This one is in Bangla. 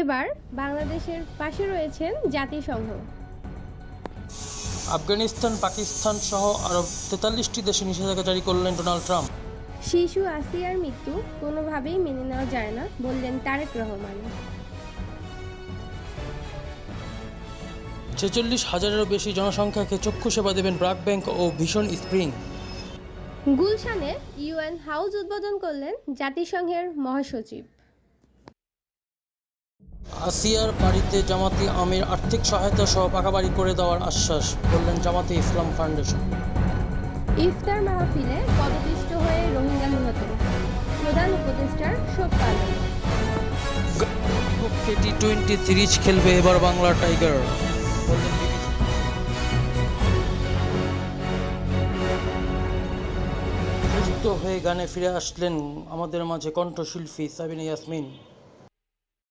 এবার বাংলাদেশের পাশে রয়েছেন জাতিসংঘ। আফগানিস্তান পাকিস্তান সহ আরও তেতাল্লিশটি দেশে নিষেধাজ্ঞা জারি করলেন ডোনাল্ড ট্রাম্প। শিশু আসিয়ার মৃত্যু কোনোভাবেই মেনে নেওয়া যায় না বললেন তারেক রহমান। ছেচল্লিশ হাজারেরও বেশি জনসংখ্যাকে চক্ষু সেবা দেবেন ব্রাক ব্যাংক ও ভীষণ স্প্রিং। গুলশানে ইউএন হাউস উদ্বোধন করলেন জাতিসংঘের মহাসচিব। আসিয়ার বাড়িতে জামাতি আমির আর্থিক সহায়তা সহ পাকা বাড়ি করে দেওয়ার আশ্বাস বললেন জামাতে ইসলাম ফাউন্ডেশন। ইফতার মাহফিলে পদপিষ্ট হয়ে রোহিঙ্গা নিহত। প্রধান উপদেষ্টার শোক পালন। পক্ষে টি টোয়েন্টি সিরিজ খেলবে এবার বাংলা টাইগার। সুস্থ হয়ে গানে ফিরে আসলেন আমাদের মাঝে কণ্ঠশিল্পী সাবিনা ইয়াসমিন।